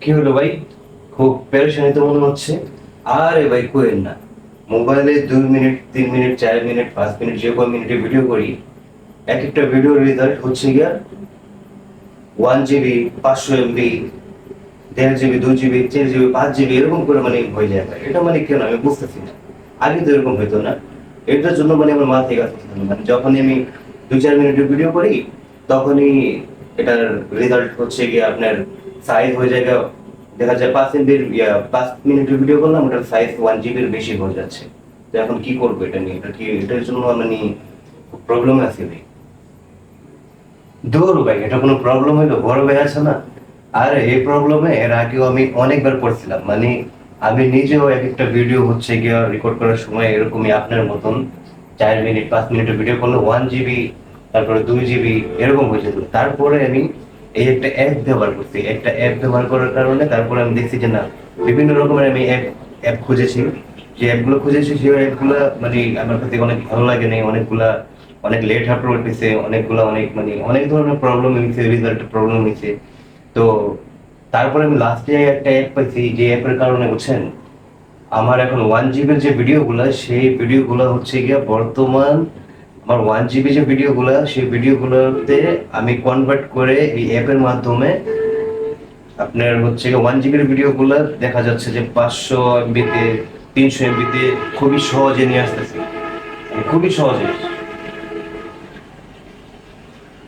কি হলো ভাই? খুব পেরেশানি তো মনে হচ্ছে। আরে ভাই কোয়েন না। মোবাইলে দুই মিনিট, তিন মিনিট, চার মিনিট, পাঁচ মিনিট, যে কোনো মিনিটে ভিডিও করি। এক একটা ভিডিওর রেজাল্ট হচ্ছে গিয়া ওয়ান জিবি পাঁচশো এমবি দেড় জিবি দুই জিবি চার জিবি পাঁচ জিবি এরকম করে মানে হয়ে যায় ভাই। এটা মানে কেন? আমি বুঝতেছি না। আগে তো এরকম হইতো না। এটার জন্য মানে আমার মাথায় কাজ মানে যখনই আমি দুই চার মিনিটের ভিডিও করি, তখনই এটার রেজাল্ট হচ্ছে গিয়ে আপনার সাইজ হয়ে যায় দেখা যায় পাঁচ এমবির পাঁচ মিনিটের ভিডিও করলাম, ওটার সাইজ ওয়ান জিবির বেশি হয়ে যাচ্ছে। তো এখন কি করব এটা নিয়ে? এটা কি, এটার জন্য মানে প্রবলেম আছে ভাই। দূর ভাই, এটা কোনো প্রবলেম হইল? বড় ভাই আছে না? আর, এই প্রবলেমে এর আগেও আমি অনেকবার পড়ছিলাম। মানে আমি নিজেও এক একটা ভিডিও হচ্ছে গিয়ে রেকর্ড করার সময় এরকমই আপনার মতন চার মিনিট, পাঁচ মিনিটের ভিডিও করলে ওয়ান জিবি তারপরে দুই জিবি এরকম হয়ে যেত। তারপরে আমি এই একটা অ্যাপ ব্যবহার করছি। একটা অ্যাপ ব্যবহার করার কারণে তারপরে আমি দেখছি যে না, বিভিন্ন রকমের আমি অ্যাপ অ্যাপ খুঁজেছি। যে অ্যাপগুলো খুঁজেছি, সেই অ্যাপগুলো মানে আমার কাছে অনেক ভালো লাগে নাই। অনেকগুলা, অনেক লেট আপলোড হয়েছে অনেকগুলো অনেক মানে অনেক ধরনের প্রবলেম হয়েছে রেজাল্ট প্রবলেম হয়েছে তো তারপরে আমি লাস্টে একটা অ্যাপ পাইছি, যে অ্যাপের কারণে বুঝছেন, আমার এখন ওয়ান জিবির যে ভিডিওগুলো সেই ভিডিওগুলো হচ্ছে গিয়ে বর্তমান আমার ওয়ান জিবি যে ভিডিওগুলো সেই ভিডিওগুলোতে আমি কনভার্ট করে এই অ্যাপের মাধ্যমে আপনার হচ্ছে ওয়ান জিবির ভিডিওগুলো দেখা যাচ্ছে যে পাঁচশো এমবিতে তিনশো এমবিতে খুবই সহজে নিয়ে আসতেছি। মানে খুবই সহজে।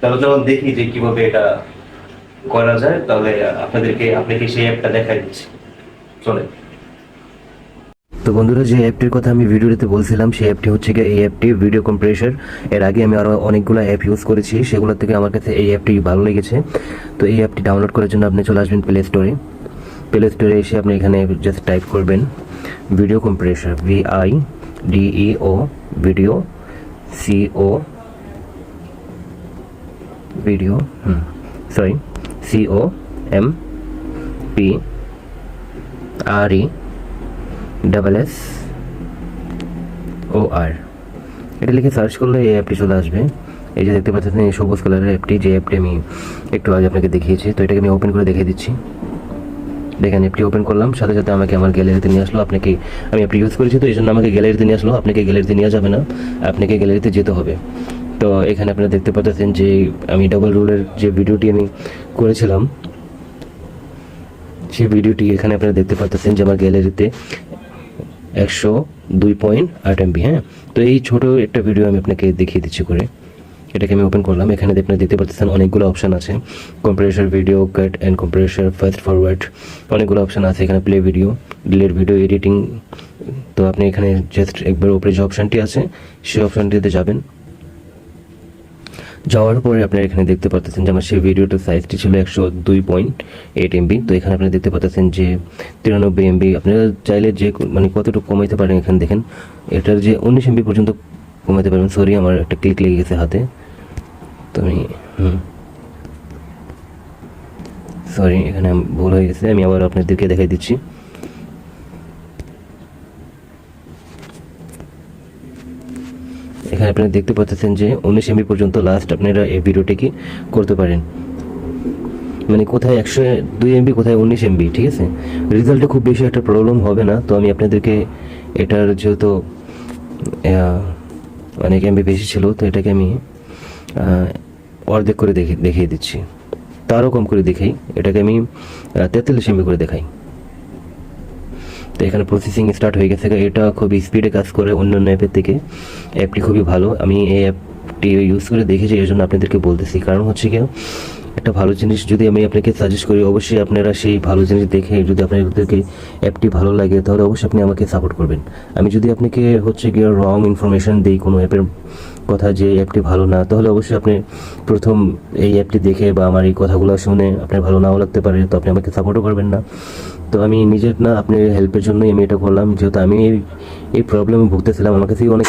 তাহলে যখন দেখি যে কীভাবে এটা করা যায়। তাহলে আপনাদেরকে, আপনাকে সেই অ্যাপটা দেখাই দিচ্ছি। চলে তো বন্ধুরা, যে অ্যাপটির কথা আমি ভিডিওতে বলছিলাম, সেই অ্যাপটি হচ্ছে গিয়ে এই অ্যাপটি ভিডিও কম্প্রেসার এর আগে আমি আরও অনেকগুলো অ্যাপ ইউজ করেছি, সেগুলো থেকে আমার কাছে এই অ্যাপটি ভালো লেগেছে। তো এই অ্যাপটি ডাউনলোড করার জন্য আপনি চলে আসবেন প্লে স্টোরে প্লে স্টোরে এসে আপনি এখানে জাস্ট টাইপ করবেন video compressor V I D E O video C O video hmm sorry C O M P R E double S O R এটা লিখে সার্চ করলে এই অ্যাপটি চলে আসবে। এই যে দেখতে পাচ্ছেন, এই সবুজ কালারের অ্যাপটি যে অ্যাপটি আমি একটু আগে আপনাকে দেখিয়েছি। তো এটাকে আমি ওপেন করে দেখিয়ে দিচ্ছি। দেখেন অ্যাপটি ওপেন করলাম, সাথে সাথে আমাকে আমার গ্যালারিতে নিয়ে আসলো। আপনাকে, আমি অ্যাপটি ইউজ করেছি তো এই জন্য আমাকে গ্যালারিতে নিয়ে আসলো। আপনাকে গ্যালারিতে নিয়ে যাবে না, আপনাকে গ্যালারিতে যেতে হবে। তো এখানে আপনারা দেখতে পাচ্ছেন যে, আমি ডাবল রোলের যে ভিডিওটি আমি করেছিলাম, সেই ভিডিওটি এখানে আপনারা দেখতে পাচ্ছেন যে, আমার গ্যালারিতে একশো দুই পয়েন্ট আট এমবি হ্যাঁ? তো এই ছোট একটা ভিডিও আমি আপনাকে দেখিয়ে দিচ্ছি করে। এটাকে আমি ওপেন করলাম। এখানে আপনারা দেখতে পাচ্ছেন অনেকগুলো অপশান আছে। Compressor video cut and compressor fast forward অনেকগুলো অপশান আছে। এখানে play video delete video editing তো আপনি এখানে জাস্ট একবার উপরে যে অপশানটি আছে, সেই অপশানটিতে যাবেন। যাওয়ার পরে আপনারা এখানে দেখতে পাচ্ছেন যে আমার সেই ভিডিওটার সাইজটি ছিল একশো দুই পয়েন্ট এইট এমবি তো এখানে আপনারা দেখতে পাচ্ছেন যে তিরানব্বই এমবি আপনারা চাইলে যে মানে কতটুকু কমাইতে পারেন এখানে দেখেন। এটার যে উনিশ এমবি পর্যন্ত কমাতে পারবেন। সরি আমার একটা ক্লিক লেগে গেছে হাতে। তো আমি সরি এখানে ভুল হয়ে গেছে। আমি আবার আপনাদেরকে দেখাই দিচ্ছি। এখানে আপনারা দেখতে পাচ্ছেন যে উনিশ এমবি পর্যন্ত লাস্ট আপনারা এই ভিডিওটিকে করতে পারেন। মানে কোথায় একশো দুই এমবি কোথায় উনিশ এমবি ঠিক আছে? রেজাল্টে খুব বেশি একটা প্রবলেম হবে না। তো আমি আপনাদেরকে এটার যেহেতু অনেক এমবি বেশি ছিল, তো এটাকে আমি অর্ধেক করে দেখে, দেখিয়ে দিচ্ছি। তারও কম করে দেখাই। এটাকে আমি তেতাল্লিশ এমবি করে দেখাই। তো এখানে প্রসেসিং স্টার্ট হয়ে গেছে। এটা খুবই স্পিডে কাজ করে অন্য অন্য অ্যাপের থেকে। অ্যাপটি খুবই ভালো। আমি এই অ্যাপটি ইউজ করে দেখেছি, এই জন্য আপনাদেরকে বলতেছি। কারণ হচ্ছে কি, একটা ভালো জিনিস যদি আমি আপনাকে সাজেস্ট করি, অবশ্যই আপনারা সেই ভালো জিনিস দেখে যদি আপনাদেরকে অ্যাপটি ভালো লাগে, তাহলে অবশ্যই আপনি আমাকে সাপোর্ট করবেন। আমি যদি আপনাকে হচ্ছে গিয়ে রং ইনফরমেশন দিই কোনো অ্যাপের কথা যে অ্যাপটি ভালো না, তাহলে অবশ্যই আপনি প্রথম এই অ্যাপটি দেখে বা আমার এই কথাগুলো শুনে আপনার ভালো নাও লাগতে পারে, তো আপনি আমাকে সাপোর্টও করবেন না। তো আমি নিজের না আপনার হেল্পের জন্যই আমি এটা করলাম। যেহেতু আমি এই এই প্রবলেমে ভুগতেছিলাম আমার কাছেই অনেক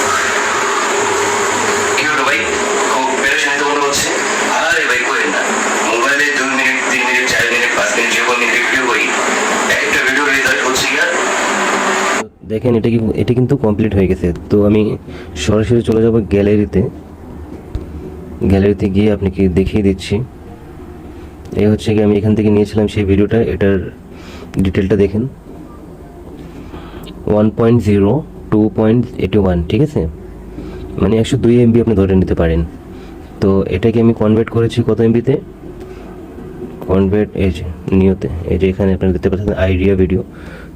দেখেন এটা কি এটা কিন্তু কমপ্লিট হয়ে গেছে। তো আমি সরাসরি চলে যাব গ্যালারিতে গ্যালারিতে গিয়ে আপনাকে দেখিয়ে দিচ্ছি। এই হচ্ছে কি আমি এখান থেকে নিয়েছিলাম সেই ভিডিওটা এটার ডিটেলটা দেখেন। One point zero two point eighty one ঠিক আছে? মানে একশো দুই এমবি আপনি ধরে নিতে পারেন। তো এটাকে আমি কনভার্ট করেছি কত এমবিতে কনভার্ট এই যে, নিয়তে, এই যে এখানে আপনারা দেখতে পাচ্ছেন আইডিয়া ভিডিও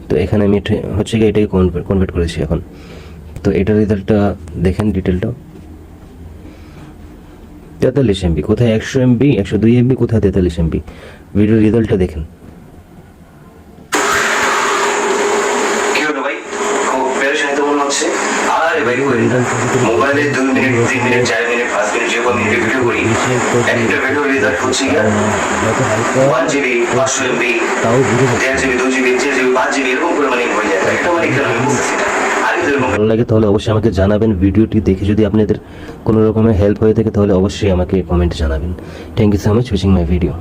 তো এখানে আমি হচ্ছে কি এটাকে কনভার্ট কনভার্ট করেছি এখন। তো এটার রেজাল্টটা দেখেন ডিটেলটা তেতাল্লিশ এমবি কোথায় একশো এমবি একশো দুই এমবি কোথায় তেতাল্লিশ এমবি ভিডিওর রেজাল্টটা দেখেন কি হলো ভাই খুব পেরেশানি তো মনে হচ্ছে মোবাইলে দুই মিনিট, তিন মিনিট, চার মিনিট, পাঁচ মিনিট, যে কোনো মিনিট ভিডিও করি। একটা ভিডিও হচ্ছে ওয়ান জিবি পাঁচশো এমবি। দেড় জিবি জিবি তিন জিবি পাঁচ জিবি এরকম করে মানে হয়ে যায়। এটা মানে কেন ভালো লাগে, তাহলে অবশ্যই আমাকে জানাবেন ভিডিওটি দেখে। যদি আপনাদের কোনো রকমের হেল্প হয়ে থাকে, তাহলে অবশ্যই আমাকে কমেন্টে জানাবেন। Thank you so much watching my video